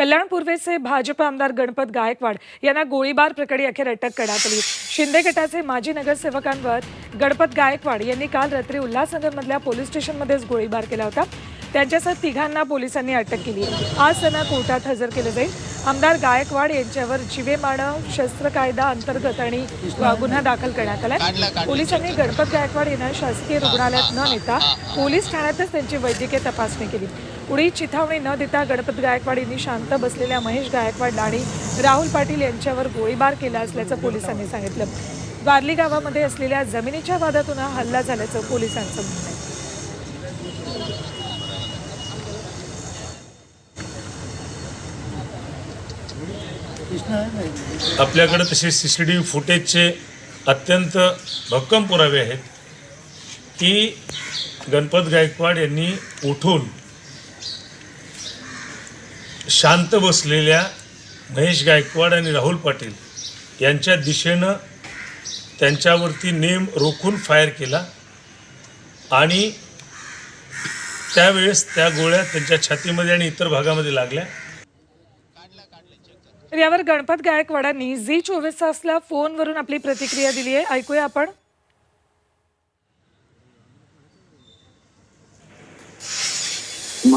कल्याण पूर्वेचे भाजप आमदार गणपत गायकवाड यांना गोळीबार प्रकरणी अखेर अटक करण्यात आली. शिंदे गटाचे माजी नगरसेवकांवर गणपत गायकवाड यांनी काल रात्री उल्हासनगरमधल्या पोलीस स्टेशनमध्येच गोळीबार केला होता. त्यांच्यासह तिघांना पोलिसांनी अटक केली. आज त्यांना कोर्टात हजर केलं जाईल. आमदार गायकवाड यांच्यावर जिवे मानव शस्त्र कायदा अंतर्गत आणि गुन्हा दाखल करण्यात आलाय. पोलिसांनी गणपत गायकवाड यांना शासकीय रुग्णालयात न नेता पोलीस ठाण्यातच त्यांची वैद्यकीय तपासणी केली. उडी चिथावणी न देता गणपत गायकवाड यांनी शांत बसलेल्या महेश गायकवाड आणि राहुल पाटील यांच्यावर गोळीबार केला असल्याचं पोलिसांनी सांगितलं. वारली गावामध्ये असलेल्या जमिनीच्या वादातून हा हल्ला झाल्याचं पोलिसांचं म्हणणं आहे. आपल्याकडे तसे सी सी टी व्ही फुटेजचे अत्यंत भक्कम पुरावे आहेत. की गणपत गायकवाड यांनी उठून शांत बसलेल्या महेश गायकवाड आणि राहुल पाटील यांच्या दिशेनं त्यांच्यावरती नेम रोखून फायर केला. आणि त्यावेळेस त्या गोळ्या त्यांच्या छातीमध्ये आणि इतर भागामध्ये लागल्या. तर यावर गणपत गायकवाडांनी झी चोवीस तासला फोनवरून आपली प्रतिक्रिया दिली आहे ऐकूया आपण.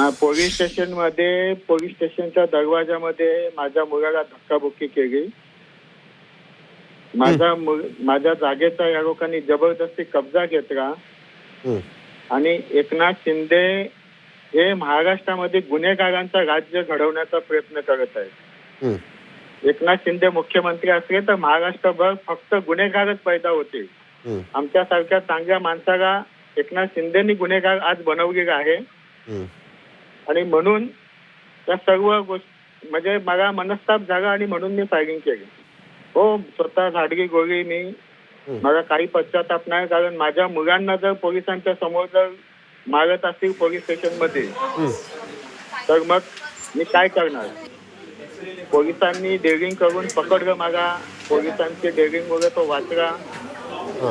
पोलीस स्टेशनमध्ये पोलीस स्टेशनच्या दरवाजामध्ये माझ्या मुलाला धक्काबुक्की केली. माझा मु- माझ्या जागेचा या लोकांनी जबरदस्ती कब्जा घेतला. आणि एकनाथ शिंदे हे महाराष्ट्रामध्ये गुन्हेगारांचा राज्य घडवण्याचा प्रयत्न करत आहेत. एकनाथ शिंदे मुख्यमंत्री असले तर महाराष्ट्रभर फक्त गुन्हेगारच पैदा होते आमच्यासारख्या चांगल्या माणसाला एकनाथ शिंदेनी गुन्हेगार आज बनवलेला आहे. आणि म्हणून त्या सर्व गोष्ट म्हणजे मला मनस्ताप झाला आणि म्हणून मी फायरिंग केली. हो स्वतः झाडगी गोळी मी. मला काही पश्चाताप नाही कारण माझ्या मुलांना जर पोलिसांच्या समोर जर मारत असतील पोलीस स्टेशनमध्ये तर मग मी काय करणार? पोलिसांनी डेअरिंग करून पकडलं मला. पोलिसांचे डेअरिंग मुळे तो वाचला.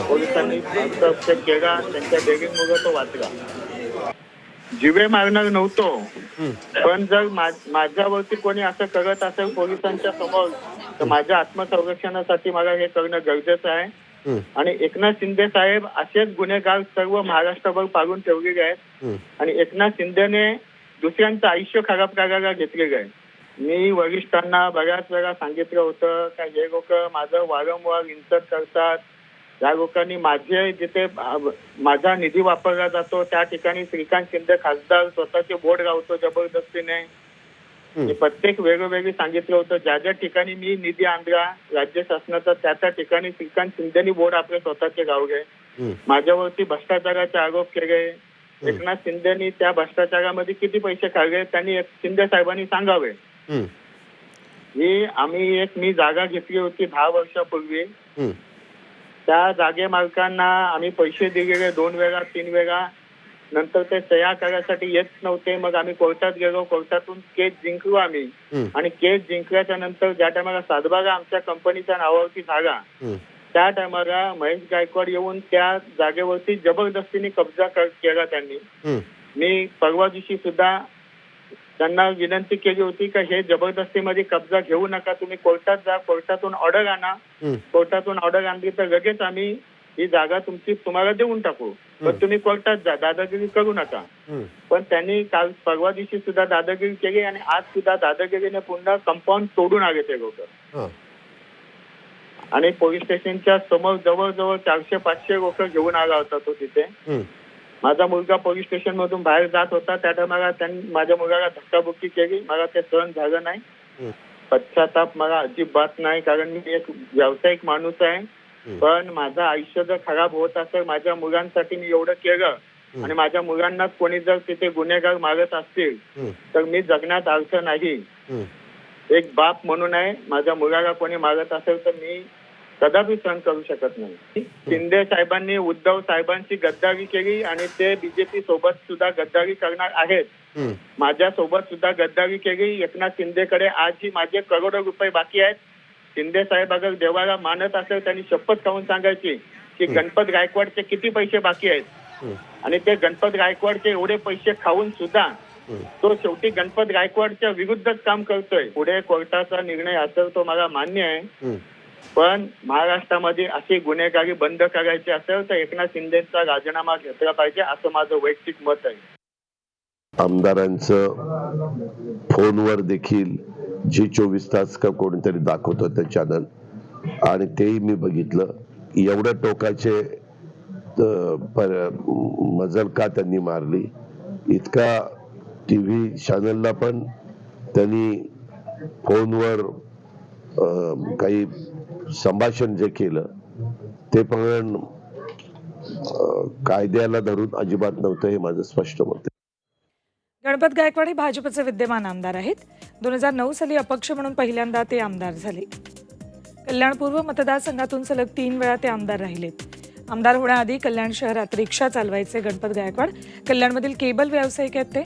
पोलिसांनी हस्तक्षेप केला त्यांच्या डेअरिंग मुळे तो वाचला. जिवे मारणार नव्हतो. पण जर माझ्यावरती कोणी असं करत असेल पोलिसांच्या समोर तर माझ्या आत्मसंरक्षणासाठी मला हे करणं गरजेचं आहे. आणि एकनाथ शिंदे साहेब असेच गुन्हेगार सर्व महाराष्ट्रभर पाडून ठेवलेले आहेत. आणि एकनाथ शिंदेने दुसऱ्यांचं आयुष्य खराब करायला घेतलेलं आहे. मी वरिष्ठांना बऱ्याच वेळा सांगितलं होतं का हे लोक माझं वारंवार इन्सर्ट करतात या लोकांनी माझे जिथे माझा निधी वापरला जातो त्या ठिकाणी श्रीकांत शिंदे खासदार स्वतःचे बोर्ड लावतो जबरदस्तीने. प्रत्येक वेगवेगळी सांगितलं होतं ज्या ज्या ठिकाणी मी निधी आणला राज्य शासनाचा त्या त्या ठिकाणी श्रीकांत शिंदेनी बोर्ड आपले स्वतःचे गावले माझ्यावरती भ्रष्टाचाराचे आरोप केले. एकनाथ शिंदेनी त्या भ्रष्टाचारामध्ये किती पैसे खाल्ले त्यांनी शिंदे साहेबांनी सांगावे. ही आम्ही एक मी जागा घेतली होती दहा वर्षापूर्वी. त्या जागे मालकांना आम्ही पैसे दिलेले दोन वेळा तीन वेळा. नंतर ते सह्या करायसाठी येत नव्हते. मग आम्ही कोर्टात गेलो. कोर्टातून केस जिंकलो आम्ही. आणि केस जिंकल्याच्या नंतर ज्या टायमाला सातबागा आमच्या कंपनीच्या नावावरती झाला त्या टायमाला महेश गायकवाड येऊन त्या जागेवरती जबरदस्तीने कब्जा केला त्यांनी. मी परवा दिवशी सुद्धा त्यांना विनंती केली होती की हे जबरदस्तीमध्ये कब्जा घेऊ नका तुम्ही कोर्टात जा कोर्टातून ऑर्डर आणा. कोर्टातून ऑर्डर आणली तर लगेच आम्ही ही जागा तुमची तुम्हाला देऊन टाकू. पण तुम्ही कोर्टात जा दादागिरी करू नका. पण त्यांनी काल परवा दिवशी सुद्धा दादागिरी केली आणि आज सुद्धा दादागिरीने पुन्हा कंपाऊंड तोडून आले ते लोक. आणि पोलीस स्टेशनच्या समोर जवळजवळ चारशे पाचशे लोक घेऊन आला होता तो तिथे. माझा मुलगा पोलीस स्टेशन मधून बाहेर जात होता. त्या त्यांनी माझ्या मुलाला धक्काबुक्की केली. मला ते सहन झालं नाही. पश्चाताप मला अजिबात नाही कारण मी एक व्यावसायिक माणूस आहे. पण माझं आयुष्य जर खराब होत असेल माझ्या मुलांसाठी मी एवढं केलं आणि माझ्या मुलांना कोणी जर तिथे गुन्हेगार मारत असतील तर मी जगण्यात अर्थ नाही. एक बाप म्हणून आहे माझ्या मुलाला कोणी मारत असेल तर मी कदापि सहन करू शकत नाही. शिंदे साहेबांनी उद्धव साहेबांची गद्दारी केली आणि ते बीजेपी सोबत सुद्धा गद्दारी करणार आहेत. माझ्या सोबत सुद्धा गद्दारी केली. एकनाथ शिंदेकडे आजही माझे करोडो रुपये बाकी आहेत. शिंदे साहेब अगर देवाला मानत असेल त्यांनी शपथ खाऊन सांगायची की गणपत गायकवाडचे किती पैसे बाकी आहेत? आणि ते गणपत गायकवाडचे एवढे पैसे खाऊन सुद्धा तो शेवटी गणपत गायकवाडच्या विरुद्धच काम करतोय. पुढे कोर्टाचा निर्णय असेल तो मला मान्य आहे. पण महाराष्ट्रामध्ये असे गुन्हेगारी बंद करायचे असेल तर एकनाथ शिंदेचा राजीनामा घेतला पाहिजे असं माझं वैयक्तिक मत आहे. आमदारांचं फोनवर देखील जी चोवीस तास का कोणीतरी दाखवत होतं चॅनल आणि तेही मी बघितलं. एवढ्या टोकाचे पर- मजल का त्यांनी मारली? इतका टी व्ही चॅनलला पण त्यांनी फोनवर अं, काही संभाषण जे केलं ते पण कायद्याला धरून अजिबात नव्हतं हे माझं स्पष्ट मत गणपत गायकवाड हे भाजपचे विद्यमान आमदार आहेत. दोन हजार नऊ साली अपक्ष म्हणून पहिल्यांदा ते आमदार झाले. कल्याण पूर्व मतदारसंघातून सलग तीन वेळा ते आमदार राहिलेत. आमदार होण्याआधी कल्याण शहरात रिक्षा चालवायचे गणपत गायकवाड. कल्याणमधील केबल व्यावसायिक आहेत ते.